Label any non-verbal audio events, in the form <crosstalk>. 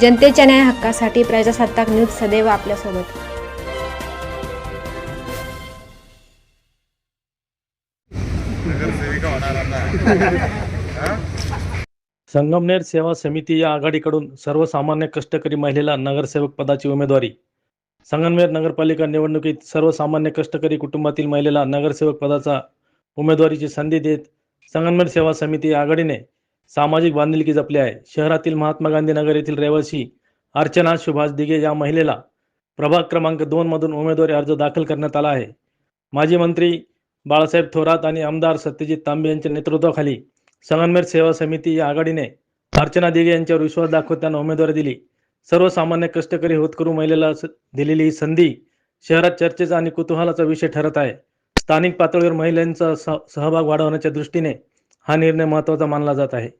जनतेच्या न्याय हक्कासाठी प्रजासत्ताक न्यूज सदैव आपल्यासोबत नगरसेविका होणार आता? <laughs> संगमनेर सेवा समिती या आघाडीकडून सर्वसामान्य कष्टकरी महिलेला नगरसेवक पदाची उमेदवारी संगमनेर नगरपालिका निवडणुकीत सर्वसामान्य कष्टकरी कुटुंबातील महिलेला नगरसेवक पदाचा उमेदवारीची संधी देत संगमनेर सेवा समिती या आघाडीने सामाजिक बांधिलकी जपली आहे. शहरातील महात्मा गांधी नगर येथील रहिवासी अर्चना सुभाष दिघे या महिलेला प्रभाग क्रमांक दोन मधून उमेदवारी अर्ज दाखल करण्यात आला आहे. माजी मंत्री बाळासाहेब थोरात आणि आमदार सत्यजित तांबे यांच्या नेतृत्वाखाली संगमनेर सेवा समिती या आघाडीने अर्चना दिघे यांच्यावर विश्वास दाखवत त्यांना उमेदवारी दिली. सर्वसामान्य कष्टकरी होतकरू महिलेला स- दिलेली ही संधी शहरात चर्चेचा आणि कुतूहलाचा विषय ठरत आहे. स्थानिक पातळीवर महिलांचा स- सहभाग वाढवण्याच्या दृष्टीने हा निर्णय महत्त्वाचा मानला जात आहे.